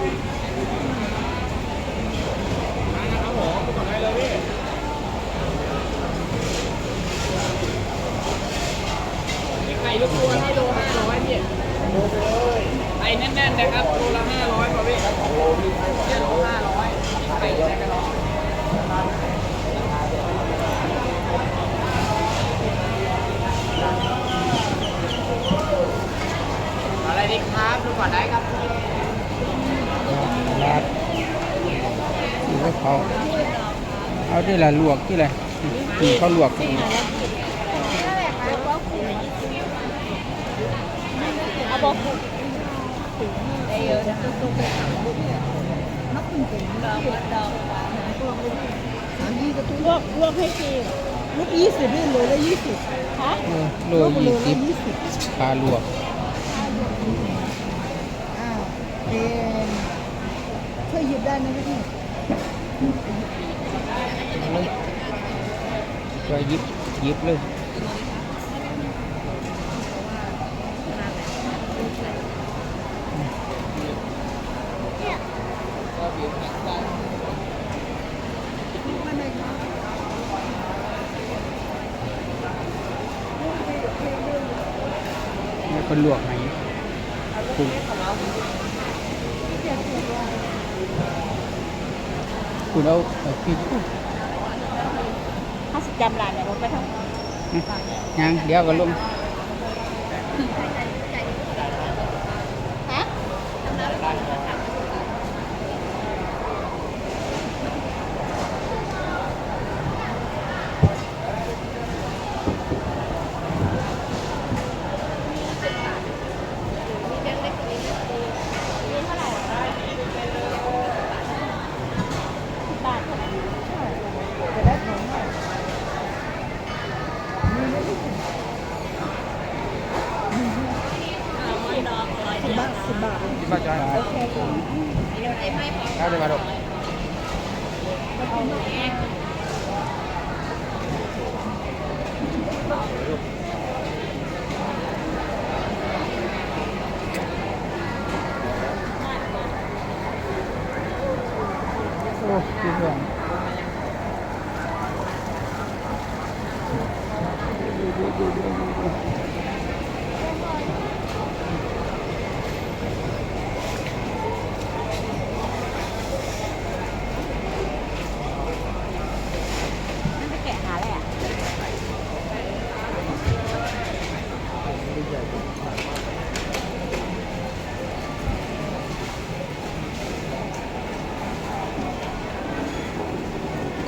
ได้เลยพี่มีไข่ลูกตัวให้โลห้าร้อยพี่ไข่แน่นๆนะครับโลละห้าร้อยพอพี่สองโลพี่เนี่ยโลห้าร้อยไข่แช่กันร้อนอะไรดีครับดูก่อนได้ครับพี่ ลาดดูให้ เขาเอาที่ละลวกที่ละนี่เขาลวกเอาบอกถุงได้เยอะนะคะตุ้งไปถามลูกเนี่ยนับถึงถึงดอกดอกสามยี่ก็ตุ้งลวกลวกให้ฟรีลูกยี่สิบนี่โลละยี่สิบฮะโลยี่สิบยี่สิบปลาลวกอ้าวเป็นช่วยหยิบได้นะพี่ เอาเลยช่วยยิบยิบเลยให้คนลวกให้คุณ คุณเอาเอาพริกถ้าสิจำร้านเนี่ยผมไปทำยังเดี๋ยวก็ลง ฮะบาทเท่านั้นจะได้ของหน่อย สิบบาทสิบบาทที่บ้านจอยโอเคค่ะเอาเลยมาดูโอ้ดีเพื่อน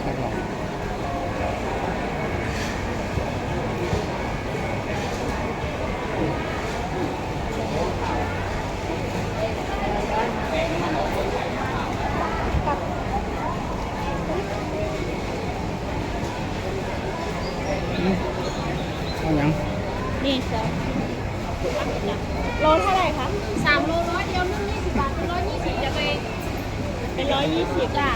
ครับผมอืมเอาหยัง นี่เซล โลเท่าไหร่คะสามโลร้อยเดียวนึ่งยี่สิบบาทเป็นร้อยยี่สิบจะไปเป็นร้อยยี่สิบล่ะ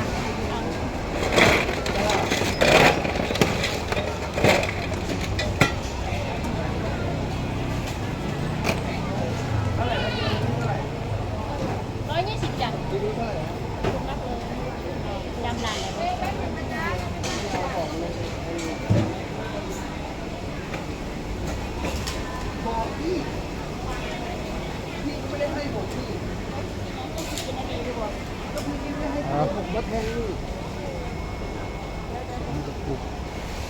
ร้อยยี่สิบจ้ะถูกมากเลยยำลายเลยกิ นอันนี้ดีกว่าเอา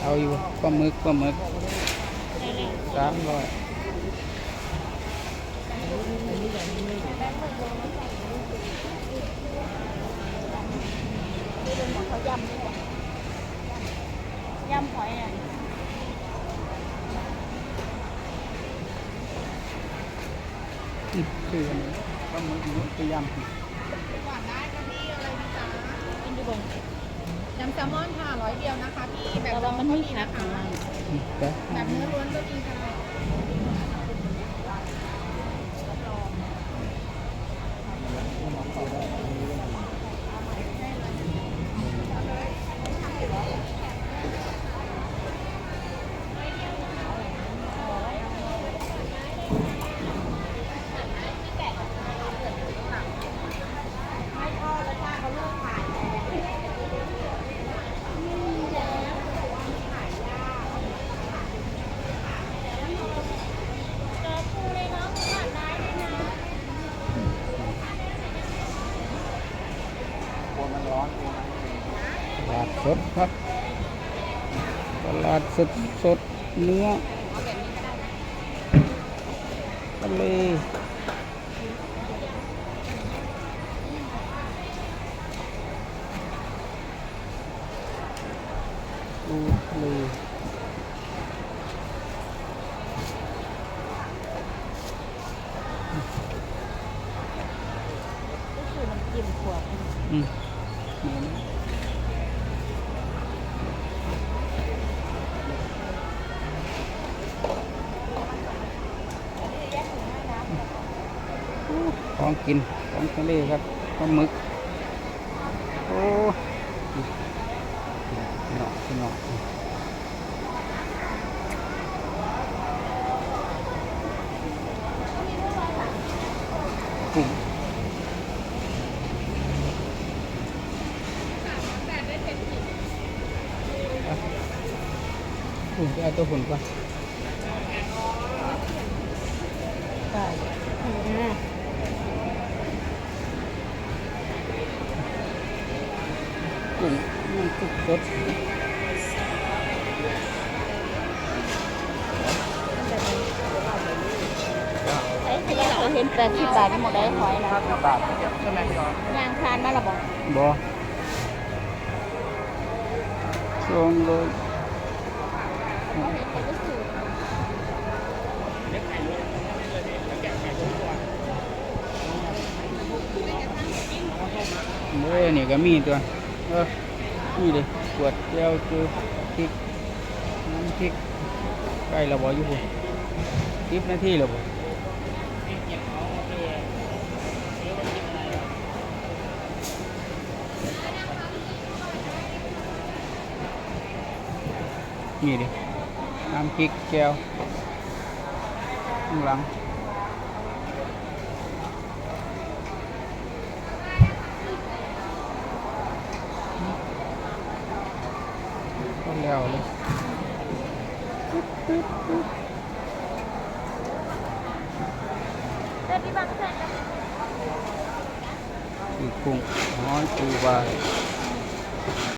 เอาอยู่ปลาหมึกปลาหมึกสามร้อย เขายำดีกว่า ยำหอยอะ อืมคืออันนี้ปลาหมึกมันคือยำกินดูบนยำแซลมอนค่ะร้อยเดียวนะคะพี่แบบระดวัองงมันก็ไม่มีขาดนะคะอืมแต่ แบบเนื้อล้วนก็มีค่ะ สดครับตลาดสดสดเนื้อทะเลดูทะเลก็คือน้ำจิ้ม ของกินของทะเลครับปลาหมึกโอ้หนอกหนอกกุ้งหุ่นไปเอาตัวหุ่นก่อนใช่ กุ้งมันสุกสดไอ้ที่เราเห็นแปดสิบบาทนี่หมดได้หอยแล้วห้าสิบบาทใช่ไหมพี่ออนยางทานมาละบอกบอชงเลยเมื่อนี่ก็มีตัว เออนี่เลยขวดแก้วจือพริกน้ำพริกใกล้เราบออยู่พุ่นสิบนาที แล้วบ่นี่ดิน้ำพริกแก้วข้างหลังก็แล้วเลยคือกุ้งหอยปูปลา